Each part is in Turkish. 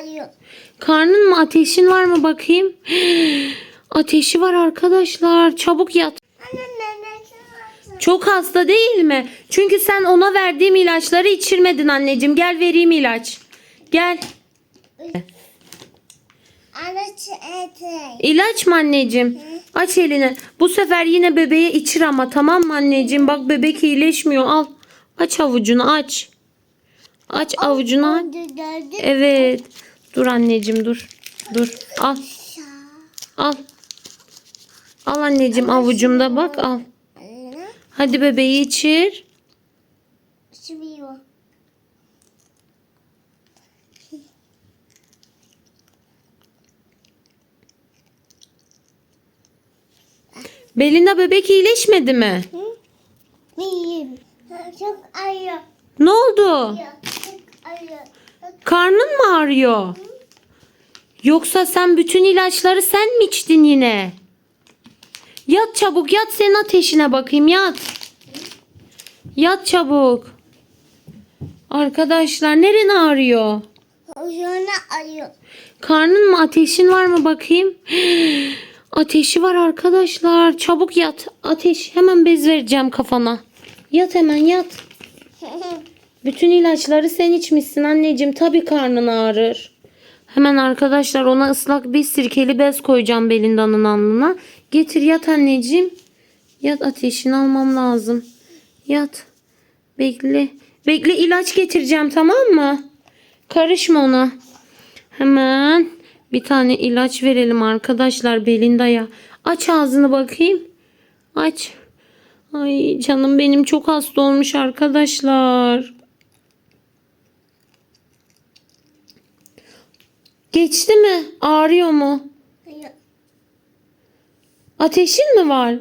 arıyor. Karnın mı ateşin var mı bakayım? Ateşi var arkadaşlar. Çabuk yat. Çok hasta değil mi? Çünkü sen ona verdiğim ilaçları içirmedin anneciğim. Gel vereyim ilaç. Gel. Çete. İlaç mı anneciğim? Aç elini. Bu sefer yine bebeğe içir ama tamam mı anneciğim? Bak bebek iyileşmiyor. Al. Aç avucunu aç. Aç avucunu aç. Evet. Dur anneciğim dur. Dur. Al. Al. Al anneciğim avucumda bak al. Hadi bebeği içir. Belinda bebek iyileşmedi mi? Miyim? Çok arıyor. Ne oldu? Arıyor. Karnın mı ağrıyor? Yoksa sen bütün ilaçları sen mi içtin yine? Yat çabuk yat senin ateşine bakayım yat. Yat çabuk. Arkadaşlar neren ağrıyor? Sonra arıyor. Karnın mı ateşin var mı bakayım? Ateşi var arkadaşlar. Çabuk yat. Ateş hemen bez vereceğim kafana. Yat hemen yat. Bütün ilaçları sen içmişsin anneciğim. Tabii karnın ağrır. Hemen arkadaşlar ona ıslak bir sirkeli bez koyacağım Belinda'nın alnına. Getir yat anneciğim. Yat ateşini almam lazım. Yat. Bekle. Bekle ilaç getireceğim tamam mı? Karışma ona. Hemen bir tane ilaç verelim arkadaşlar Belinda'ya. Aç ağzını bakayım. Aç. Ay canım benim çok hasta olmuş arkadaşlar. Geçti mi? Ağrıyor mu? Hayır. Ateşin mi var?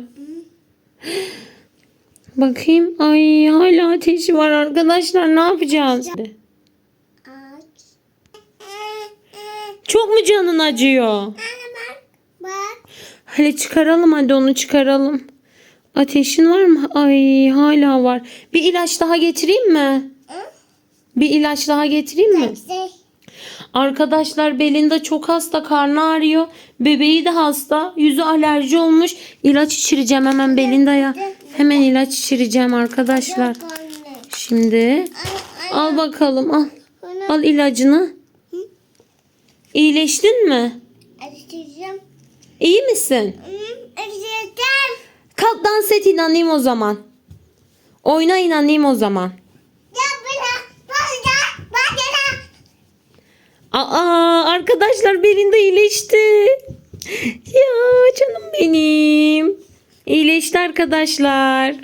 Bakayım. Ay hala ateşi var arkadaşlar. Ne yapacağız? Çok mu canın acıyor? Hadi çıkaralım hadi onu çıkaralım. Ateşin var mı? Ay hala var. Bir ilaç daha getireyim mi? Bir ilaç daha getireyim mi? Arkadaşlar Belinda çok hasta karnı ağrıyor. Bebeği de hasta. Yüzü alerji olmuş. İlaç içireceğim hemen Belinda'ya. Hemen ilaç içireceğim arkadaşlar. Şimdi al bakalım al. Al ilacını. İyileştin mi? İyi misin? Kalk dans et inanayım o zaman. Oyna inanayım o zaman. Aa arkadaşlar Belinda iyileşti. Ya canım benim. İyileşti arkadaşlar.